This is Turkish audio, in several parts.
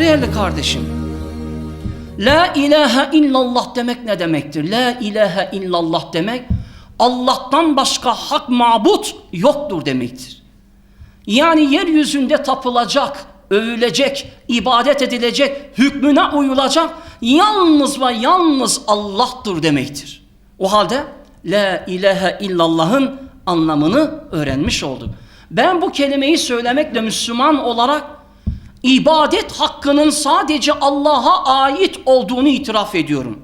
Değerli kardeşim, La ilahe illallah demek ne demektir? La ilahe illallah demek Allah'tan başka hak mabut yoktur demektir. Yani yeryüzünde tapılacak, övülecek, ibadet edilecek, hükmüne uyulacak yalnız ve yalnız Allah'tır demektir. O halde La ilahe illallah'ın anlamını öğrenmiş olduk. Ben bu kelimeyi söylemekle Müslüman olarak ibadet hakkının sadece Allah'a ait olduğunu itiraf ediyorum.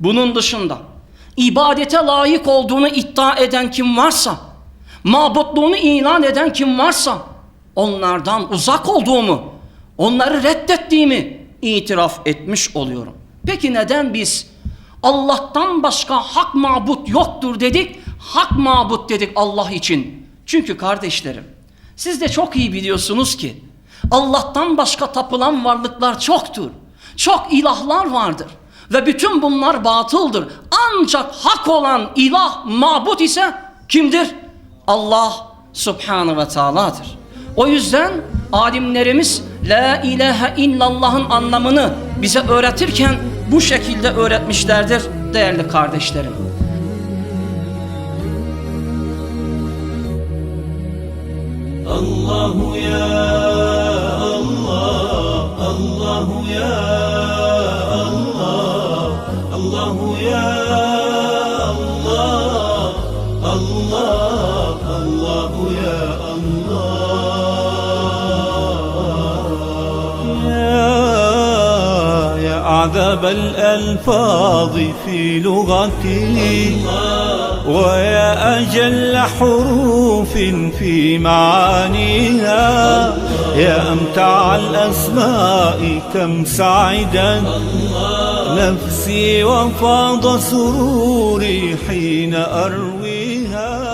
Bunun dışında ibadete layık olduğunu iddia eden kim varsa, mabutluğunu ilan eden kim varsa onlardan uzak olduğumu, onları reddettiğimi itiraf etmiş oluyorum. Peki neden biz Allah'tan başka hak mabut yoktur dedik, hak mabut dedik Allah için? Çünkü kardeşlerim, siz de çok iyi biliyorsunuz ki Allah'tan başka tapılan varlıklar çoktur. Çok ilahlar vardır. Ve bütün bunlar batıldır. Ancak hak olan ilah, mabut ise kimdir? Allah subhanahu ve Taala'dır. O yüzden alimlerimiz La ilahe illallah'ın anlamını bize öğretirken bu şekilde öğretmişlerdir değerli kardeşlerim. Allahu ya يا الله الله الله يا الله. يا يا أعذب الألفاظ في لغتي ويا أجل حروف في معانيها يا أمتع الأسماء كم سعدت نفسي وفاض سروري حين أرويها.